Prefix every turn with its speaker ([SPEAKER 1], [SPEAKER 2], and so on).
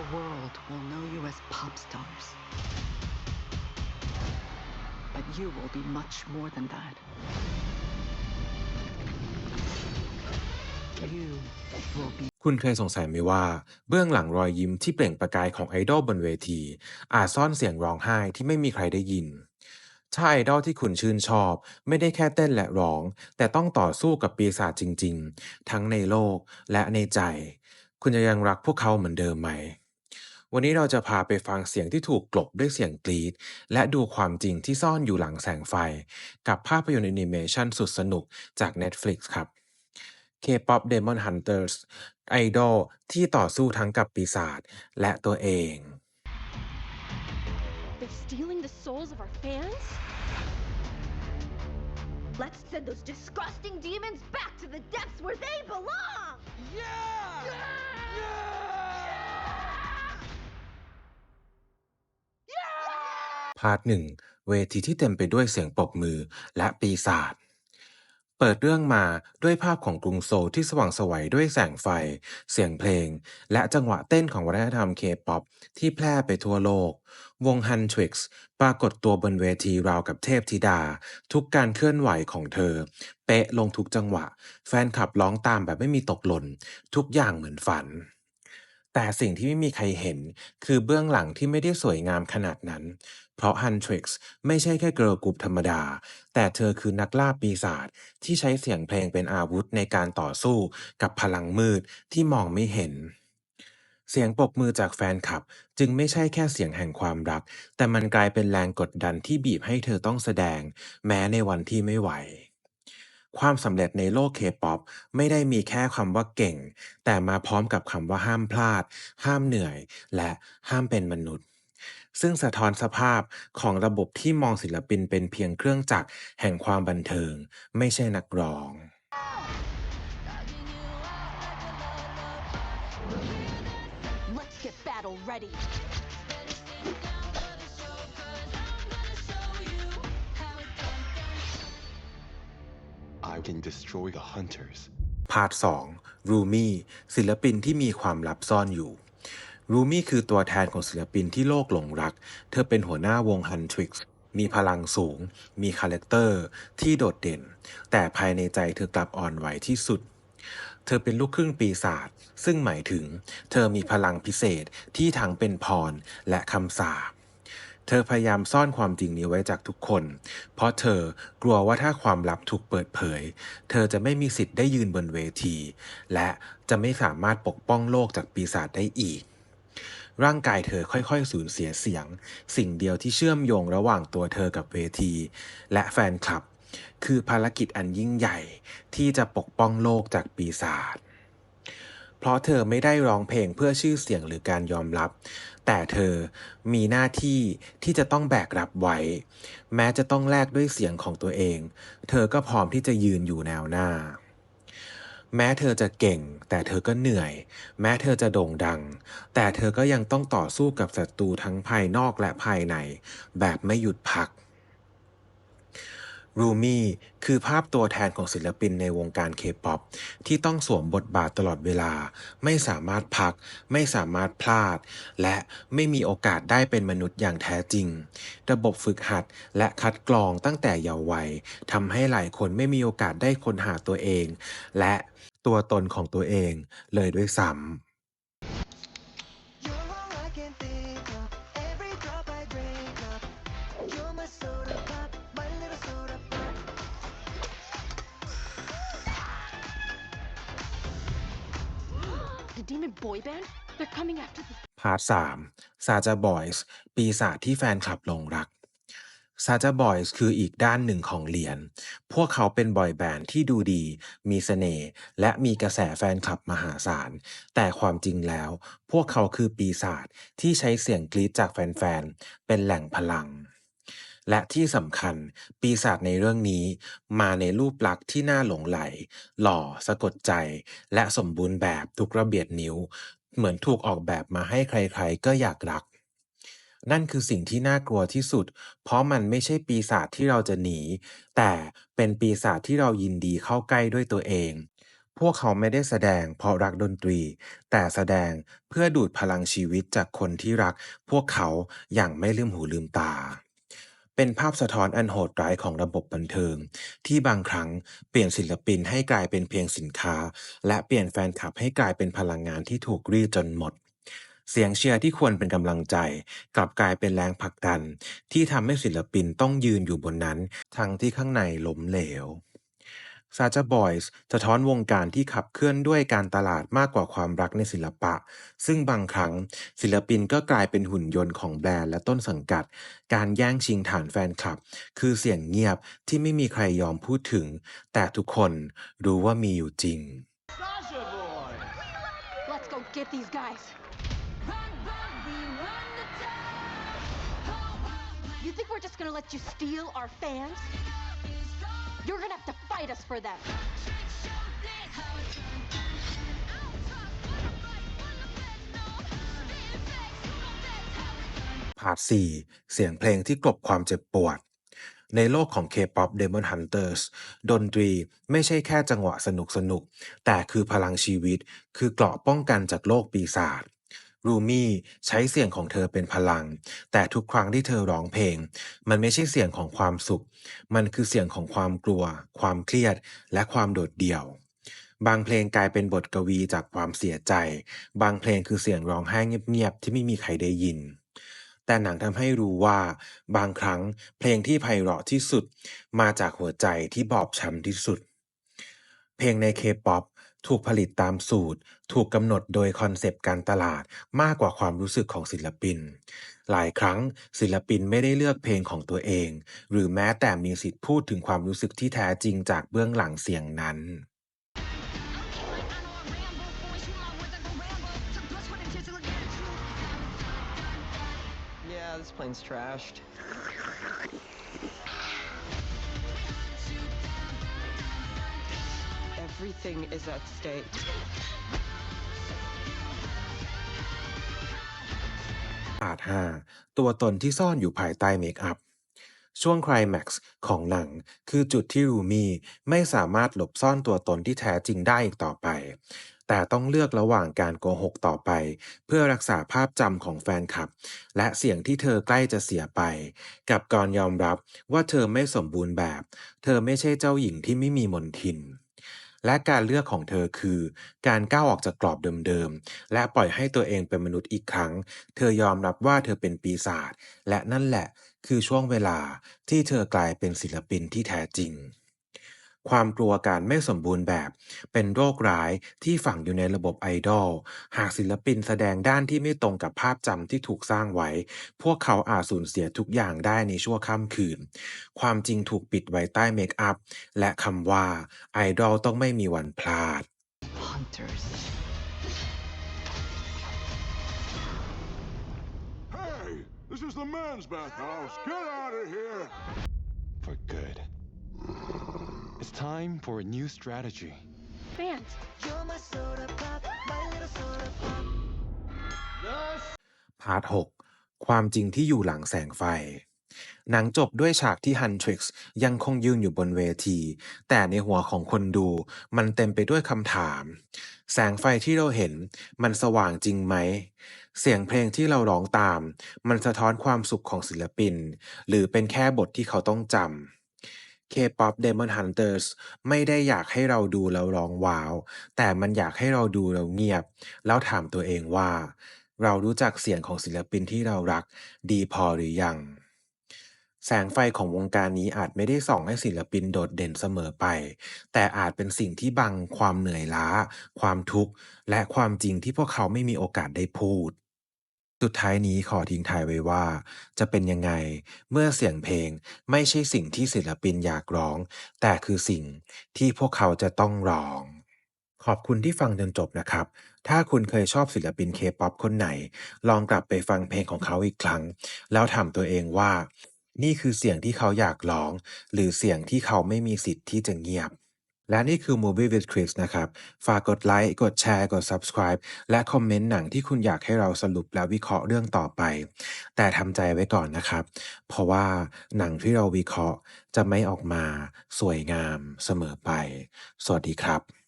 [SPEAKER 1] the world will know you as pop stars. But you will be much more than that. You will be
[SPEAKER 2] คุณเคยสงสัยไหมว่า เบื้องหลังรอยยิ้มที่เปล่งประกายของไอดอลบนเวที อาจซ่อนเสียงร้องไห้ที่ไม่มีใครได้ยินถ้าไอดอลที่คุณชื่นชอบ ไม่ได้แค่เต้นและร้อง แต่ต้องต่อสู้กับปีศาจจริง ๆ ทั้งในโลกและในใจ คุณจะยังรักพวกเขาเหมือนเดิมไหม วันนี้เราจะพาไปฟังเสียงที่ถูกกลบด้วยเสียงกรีด และดูความจริงที่ซ่อนอยู่หลังแสงไฟ กับภาพยนตร์แอนิเมชันสุดสนุกจาก Netflix ครับ K-pop Demon Hunters ไอดอลที่ต่อสู้ทั้งกับปีศาจและตัวเอง
[SPEAKER 3] They're stealing the souls of our fans?
[SPEAKER 4] Let's send those disgusting demons back to the depths where they belong!
[SPEAKER 2] พาร์ทหนึ่งเวทีที่เต็มไปด้วยเสียงปรบมือและปีศาจเปิดเรื่องมาด้วยภาพของกรุงโซลที่สว่างสวัยด้วยแสงไฟ เสียงเพลง และจังหวะเต้นของวัฒนธรรมเคป๊อปที่แพร่ไปทั่วโลก วงฮันทริกซ์ปรากฏตัวบนเวทีราวกับเทพธิดา ทุกการเคลื่อนไหวของเธอ เป๊ะลงทุกจังหวะ แฟนคลับร้องตามแบบไม่มีตกหล่น ทุกอย่างเหมือนฝัน แต่สิ่งที่ไม่มีใครเห็น คือเบื้องหลังที่ไม่ได้สวยงามขนาดนั้น เพราะ Huntrix ไม่ใช่แค่เกิร์ลกรุ๊ปธรรมดา แต่เธอคือนักล่าปีศาจที่ใช้เสียงเพลงเป็นอาวุธในการต่อสู้กับพลังมืดที่มองไม่เห็น เสียงปรบมือจากแฟนคลับ จึงไม่ใช่แค่เสียงแห่งความรัก แต่มันกลายเป็นแรงกดดันที่บีบให้เธอต้องแสดง แม้ในวันที่ไม่ไหว ความสำเร็จในโลกเคป๊อปไม่ได้มีแค่คำว่าเก่ง แต่มาพร้อมกับคำว่าห้ามพลาด ห้ามเหนื่อย และห้ามเป็นมนุษย์ ซึ่งสะท้อนสภาพของระบบที่มองศิลปินเป็นเพียงเครื่องจักรแห่งความบันเทิง ไม่ใช่นักร้อง
[SPEAKER 3] Let's get battle ready.
[SPEAKER 5] Can destroy the hunters.
[SPEAKER 2] พาร์ท2รูมี่ศิลปินที่มีความลับซ่อนอยู่รูมี่คือตัวแทนของศิลปินที่โลกหลงรัก เธอเป็นหัวหน้าวง Huntrix มีพลังสูง มีคาแรคเตอร์ที่โดดเด่น แต่ภายในใจเธอกลับอ่อนไหวที่สุด เธอเป็นลูกครึ่งปีศาจ ซึ่งหมายถึง เธอมีพลังพิเศษที่ทั้งเป็นพรและคำสาป เธอพยายามซ่อนความจริงนี้ไว้จากทุกคน เพราะเธอกลัวว่าถ้าความลับถูกเปิดเผย เธอจะไม่มีสิทธิ์ได้ยืนบนเวที และจะไม่สามารถปกป้องโลกจากปีศาจได้อีก ร่างกายเธอค่อยๆ สูญเสียเสียง สิ่งเดียวที่เชื่อมโยงระหว่างตัวเธอกับเวที และแฟนคลับ คือภารกิจอันยิ่งใหญ่ที่จะปกป้องโลกจากปีศาจเพราะเธอไม่ได้ร้องเพลงเพื่อชื่อเสียงหรือการยอมรับ แต่เธอมีหน้าที่ที่จะต้องแบกรับไว้ แม้จะต้องแลกด้วยเสียงของตัวเอง เธอก็พร้อมที่จะยืนอยู่แนวหน้า แม้เธอจะเก่ง แต่เธอก็เหนื่อย แม้เธอจะโด่งดัง แต่เธอก็ยังต้องต่อสู้กับศัตรูทั้งภายนอกและภายใน แบบไม่หยุดพัก รูมี่คือภาพตัวแทนของศิลปินในวงการเคป๊อปที่ต้องสวมบทบาทตลอดเวลา ไม่สามารถพัก ไม่สามารถพลาด และไม่มีโอกาสได้เป็นมนุษย์อย่างแท้จริง ระบบฝึกหัดและคัดกรองตั้งแต่เยาว์วัยทำให้หลายคนไม่มีโอกาสได้ค้นหาตัวเอง และตัวตนของตัวเองเลยด้วยซ้ำ
[SPEAKER 3] demon boy band? They're coming after the
[SPEAKER 2] พาร์ทสามซาจาบอยส์ปีศาจที่แฟนคลับหลงรักซาจาบอยส์คืออีกด้านหนึ่งของเหรียญ พวกเขาเป็นบอยแบนด์ที่ดูดี มีเสน่ห์ และมีกระแสแฟนคลับมหาศาล แต่ความจริงแล้ว พวกเขาคือปีศาจที่ใช้เสียงกรีดจากแฟนๆ เป็นแหล่งพลัง และที่สำคัญ ปีศาจในเรื่องนี้ มาในรูปลักษณ์ที่น่าหลงไหล หล่อ สะกดใจ และสมบูรณ์แบบทุกระเบียดนิ้ว เหมือนถูกออกแบบมาให้ใครๆ ก็อยากรัก นั่นคือสิ่งที่น่ากลัวที่สุด เพราะมันไม่ใช่ปีศาจที่เราจะหนี แต่เป็นปีศาจที่เรายินดีเข้าใกล้ด้วยตัวเองพวกเขาไม่ได้แสดงเพราะรักดนตรี แต่แสดงเพื่อดูดพลังชีวิตจากคนที่รัก พวกเขาอย่างไม่ลืมหูลืมตา เป็นภาพสะท้อนอันโหดร้ายของระบบบันเทิง ที่บางครั้งเปลี่ยนศิลปินให้กลายเป็นเพียงสินค้า และเปลี่ยนแฟนคลับให้กลายเป็นพลังงานที่ถูกรีดจนหมด เสียงเชียร์ที่ควรเป็นกำลังใจ กลับกลายเป็นแรงผลักดัน ที่ทำให้ศิลปินต้องยืนอยู่บนนั้น ทั้งที่ข้างในล้มเหลว ซาจ a บอยส์สะท้อนวงการที่ขับเคลื่อนด้วยการตลาดมากกว่าความรักในศิลปะ ซึ่งบางครั้งศิลปินก็กลายเป็นหุ่นยนต์ของแบรนด์และต้นสังกัด การแย่งชิงฐานแฟนคลับ คือเสียงเงียบที่ไม่มีใครยอมพูดถึง แต่ทุกคนรู้ว่ามีอยู่จริง
[SPEAKER 3] Let's go get these guys. You think we're just gonna let you steal our fans? For them.
[SPEAKER 2] พาร์ท4เสียงเพลงที่กลบความเจ็บปวด ในโลกของ K-POP Demon Hunters ดนตรีไม่ใช่แค่จังหวะสนุกสนุกๆแต่คือพลังชีวิต คือเกราะป้องกันจากโลกปีศาจ รูมี่ใช้เสียงของเธอเป็นพลัง แต่ทุกครั้งที่เธอร้องเพลง มันไม่ใช่เสียงของความสุข มันคือเสียงของความกลัว ความเครียด และความโดดเดี่ยว บางเพลงกลายเป็นบทกวีจากความเสียใจ บางเพลงคือเสียงร้องไห้เงียบๆที่ไม่มีใครได้ยิน แต่หนังทำให้รู้ว่า บางครั้งเพลงที่ไพเราะที่สุด มาจากหัวใจที่บอบช้ำที่สุด เพลงในเคป๊อป ถูกผลิตตามสูตร ถูกกำหนดโดยคอนเซปต์การตลาดมากกว่าความรู้สึกของศิลปิน หลายครั้งศิลปินไม่ได้เลือกเพลงของตัวเอง หรือแม้แต่มีสิทธิ์พูดถึงความรู้สึกที่แท้จริงจากเบื้องหลังเสียงนั้น
[SPEAKER 6] Yeah, this plane's trashed. Everything is at stake.
[SPEAKER 2] พาร์ท5ตัวตนที่ซ่อนอยู่ภายใต้เมคอัพ ช่วงคลแม็กซ์ของหนัง คือจุดที่รูมีไม่สามารถหลบซ่อนตัวตนที่แท้จริงได้อีกต่อไป แต่ต้องเลือกระหว่างการโกหกต่อไป เพื่อรักษาภาพจำของแฟนคลับ และเสียงที่เธอใกล้จะเสียไป กับการยอมรับว่าเธอไม่สมบูรณ์แบบ เธอไม่ใช่เจ้าหญิงที่ไม่มีมนทิน และการเลือกของเธอคือ การก้าวออกจากกรอบเดิมๆ และปล่อยให้ตัวเองเป็นมนุษย์อีกครั้ง เธอยอมรับว่าเธอเป็นปีศาจและนั่นแหละคือช่วงเวลาที่เธอกลายเป็นศิลปินที่แท้จริง ความกลัวการไม่สมบูรณ์แบบ เป็นโรคร้ายที่ฝังอยู่ในระบบไอดอล หากศิลปินแสดงด้านที่ไม่ตรงกับภาพจำที่ถูกสร้างไว้ พวกเขาอาจสูญเสียทุกอย่างได้ในชั่วข้ามคืน ความจริงถูกปิดไว้ใต้เมคอัพ และคำว่าไอดอลต้องไม่มีวันพลาด
[SPEAKER 1] Hunters.
[SPEAKER 7] Hey, this is the men's bathhouse. Get out of here.
[SPEAKER 5] For good. It's time for a new strategy.
[SPEAKER 3] Fans,
[SPEAKER 8] You're my soda pop, my little soda pop.
[SPEAKER 2] พาร์ท6ความจริงที่อยู่หลังแสงไฟ หนังจบด้วยฉากที่ฮันทริกซ์ยังคงยืนอยู่บนเวที แต่ในหัวของคนดูมันเต็มไปด้วยคำถาม แสงไฟที่เราเห็นมันสว่างจริงไหม เสียงเพลงที่เราร้องตาม มันสะท้อนความสุขของศิลปิน หรือเป็นแค่บทที่เขาต้องจำ K-POP Demon Hunters ไม่ได้อยากให้เราดูแล้วร้องว้าว แต่มันอยากให้เราดูแล้วเงียบ แล้วถามตัวเองว่า เรารู้จักเสียงของศิลปินที่เรารักดีพอหรือยัง แสงไฟของวงการนี้อาจไม่ได้ส่องให้ศิลปินโดดเด่นเสมอไป แต่อาจเป็นสิ่งที่บังความเหนื่อยล้า ความทุกข์ และความจริงที่พวกเขาไม่มีโอกาสได้พูด สุดท้ายนี้ขอทิ้งท้ายไว้ว่า จะเป็นยังไงเมื่อเสียงเพลงไม่ใช่สิ่งที่ศิลปินอยากร้อง แต่คือสิ่งที่พวกเขาจะต้องร้อง ขอบคุณที่ฟังจนจบนะครับ ถ้าคุณเคยชอบศิลปินเคป๊อปคนไหน ลองกลับไปฟังเพลงของเขาอีกครั้ง แล้วถามตัวเองว่า นี่คือเสียงที่เขาอยากร้อง หรือเสียงที่เขาไม่มีสิทธิ์ที่จะเงียบ และนี่คือ Movie with Chris นะครับ ฝากกดไลค์ กดแชร์ กด subscribe และคอมเมนต์หนังที่คุณอยากให้เราสรุปและวิเคราะห์เรื่องต่อไป แต่ทำใจไว้ก่อนนะครับ เพราะว่าหนังที่เราวิเคราะห์จะไม่ออกมาสวยงามเสมอไป สวัสดีครับ